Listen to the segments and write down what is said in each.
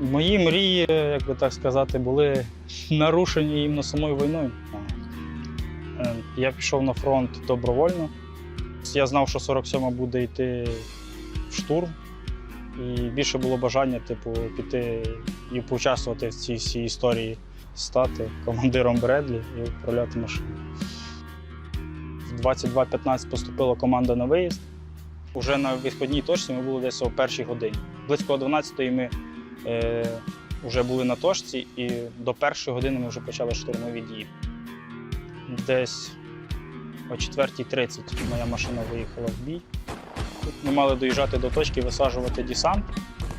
Мої мрії, як би так сказати, були нарушені іменно самою війною. Е, Я пішов на фронт добровольно. Я знав, що 47-ма буде йти в штурм, і більше було бажання, типу, піти і поучаствувати в цій всій історії, стати командиром Бредлі і управляти машиною. В 22.15 поступила команда на виїзд. Уже на відходній точці ми були десь о першій годині. Близько 12-ї ми вже були на точці, і до першої години ми вже почали штурмові дії. Десь о 4.30 моя машина виїхала в бій. Ми мали доїжджати до точки, висаджувати десант.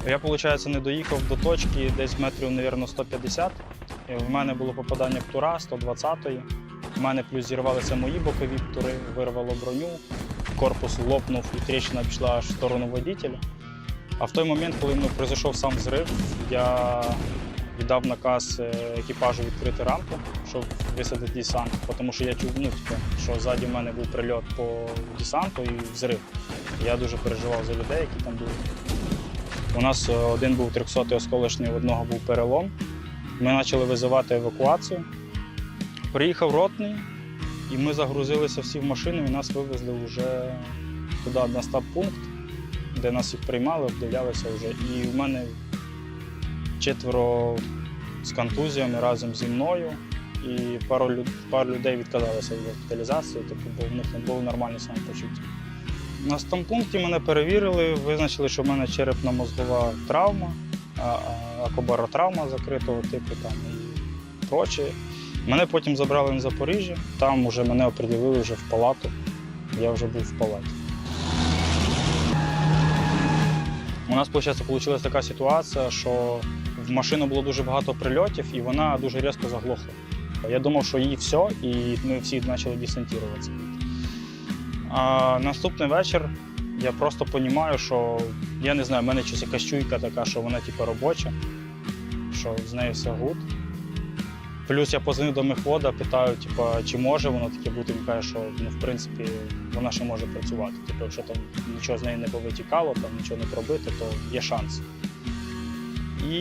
Я, виходить, не доїхав до точки десь метрів, мабуть, 150. І в мене було попадання в тура 120-ї. У мене плюс зірвалися мої бокові тури, вирвало броню, корпус лопнув і тріщина пішла аж в сторону водителя. А в той момент, коли ну, пройшов сам зрив, я віддав наказ е, екіпажу відкрити рамку, щоб висадити десант, тому що я чув, ну, типу, що ззаді в мене був прильот по десанту і взрив. Я дуже переживав за людей, які там були. У нас е, один був 300-й осколочний, у одного був перелом. Ми почали визивати евакуацію. Приїхав ротний, і ми загрузилися всі в машину і нас вивезли вже туди на стаб-пункт, де нас їх приймали, обдивлялися вже. І в мене четверо з контузіями разом зі мною. І пару, лю- пару людей відказалися від госпіталізації, типу, бо в них не було нормального самопочуття. На стампункті мене перевірили, визначили, що в мене черепно-мозгова травма, акобаротравма закритого типу там, і проче. Мене потім забрали на Запоріжжя, там вже мене оприділили вже в палату. Я вже був в палаті. У нас, вийшла така ситуація, що в машину було дуже багато прильотів, і вона дуже різко заглохла. Я думав, що їй все, і ми всі почали десантуватися. А наступний вечір я просто розумію, що я не знаю, в мене щось якась чуйка така, що вона типу, робоча, що з нею все гуд. Плюс я позвонив до мехвода, питаю, типу, чи може воно таке бути. Він каже, що ну, в принципі вона ще може працювати. Типу, якщо там нічого з неї не повитікало, там нічого не пробити, то є шанс. І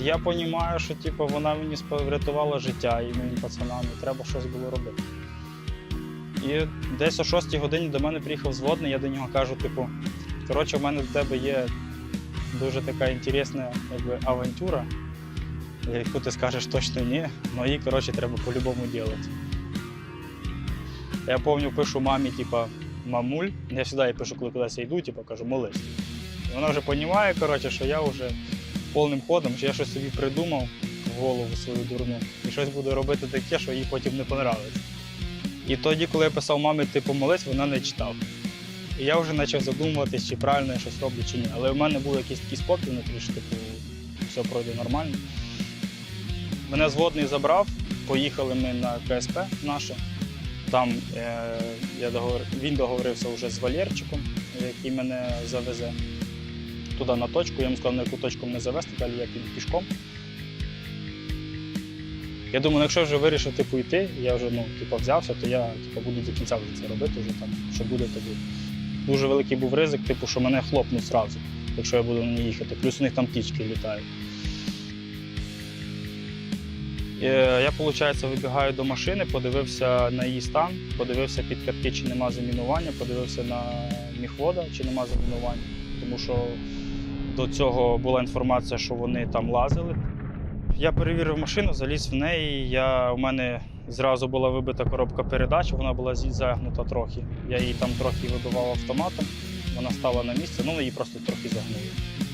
я розумію, що типу, вона мені врятувала життя і моїм пацанам, і треба щось було робити. І десь о 6 годині до мене приїхав зводний, я до нього кажу, типу, коротше, в мене до тебе є дуже така інтересна якби, авантюра, яку ти скажеш точно ні, але її коротше, треба по-любому робити. Я пам'ятаю, пишу мамі, типу, мамуль, я завжди пишу, коли кудись йду, типу, кажу, молись. Вона вже розуміє, коротше, що я вже повним ходом, що я щось собі придумав в голову свою дурну, і щось буду робити таке, що їй потім не понравиться. І тоді, коли я писав мамі, типу, молись, вона не читав. І я вже почав задумуватись, чи правильно я щось роблю, чи ні. Але в мене був якийсь такий спокій внутрі, що типу, все пройде нормально. Мене зводний забрав, поїхали ми на КСП наше. Там е, я договор... він договорився вже з Валєрчиком, який мене завезе туди на точку. Я йому сказав, на яку точку мене завести, далі я піду пішком. Я думаю, ну, якщо вже вирішив типу, йти, я вже ну, типу, взявся, то я типу, буду до кінця вже це робити, вже, там, що буде, то буде. Дуже великий був ризик, типу, що мене хлопнуть зразу, якщо я буду на ній їхати. Плюс у них там птічки літають. Е, Я, виходить, вибігаю до машини, подивився на її стан, подивився під катки, чи нема замінування, подивився на міхвода, чи нема замінування. Тому що до цього була інформація, що вони там лазили. Я перевірив машину, заліз в неї. Я, у мене зразу була вибита коробка передач, вона була загнута трохи. Я її там трохи вибивав автоматом, вона стала на місце, ну її просто трохи загнули.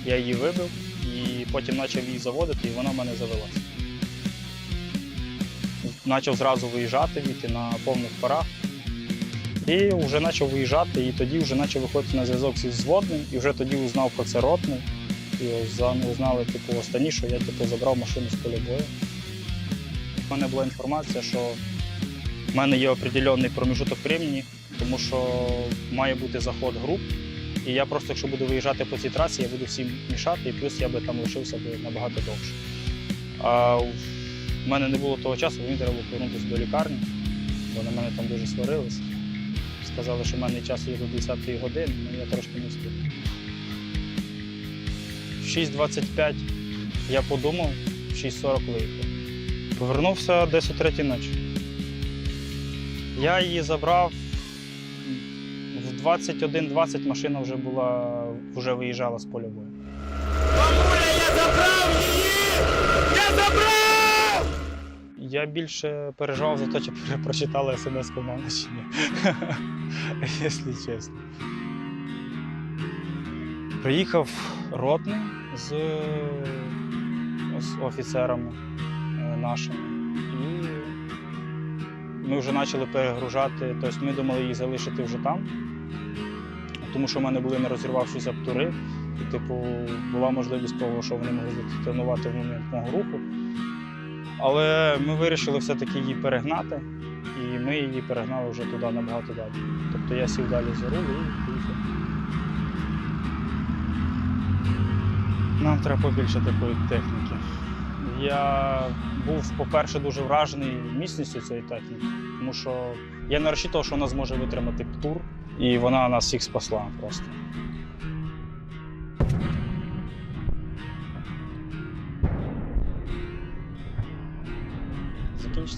Я її вибив і потім почав її заводити, і вона в мене завелася. Почав зразу виїжджати, віти на повних парах. І вже почав виїжджати, і тоді вже почав виходити на зв'язок зі зводним, і вже тоді узнав про це ротний. І узнали, типу, останні, що я типу, забрав машину з поля бою. У мене була інформація, що в мене є определений проміжуток времени, тому що має бути заход груп. І я просто, якщо буду виїжджати по цій трасі, я буду всім мішати, і плюс я би там лишився би набагато довше. А в мене не було того часу, мені треба було повернутися до лікарні, бо на мене там дуже сварилися. Сказали, що в мене часу є до 10 години, але я трошки не встиг. 6.25 я подумав, в 6.40 виїхав. Повернувся десь о третій ночі. Я її забрав в 21.20 машина вже була, вже виїжджала з поля бою. Я більше переживав за те, чи прочитали смс команди чи ні. Якщо чесно. Приїхав ротний з, з офіцерами е, нашими. І ми вже почали перегружати. Тобто ми думали їх залишити вже там, тому що в мене були не розірвавшися птури. І, типу, була можливість того, що вони могли детонувати в момент мого руху. Але ми вирішили все-таки її перегнати, і ми її перегнали вже туди набагато далі. Тобто я сів далі за руль і поїхав. Нам треба побільше такої техніки. Я був, по-перше, дуже вражений міцністю цієї техніки, тому що я не розчитував, що вона зможе витримати птур, і вона нас всіх спасла просто.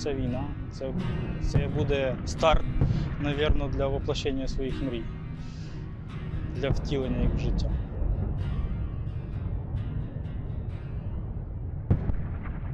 Закінчиться війна. Це, це буде старт, мабуть, для воплощення своїх мрій, для втілення їх в життя.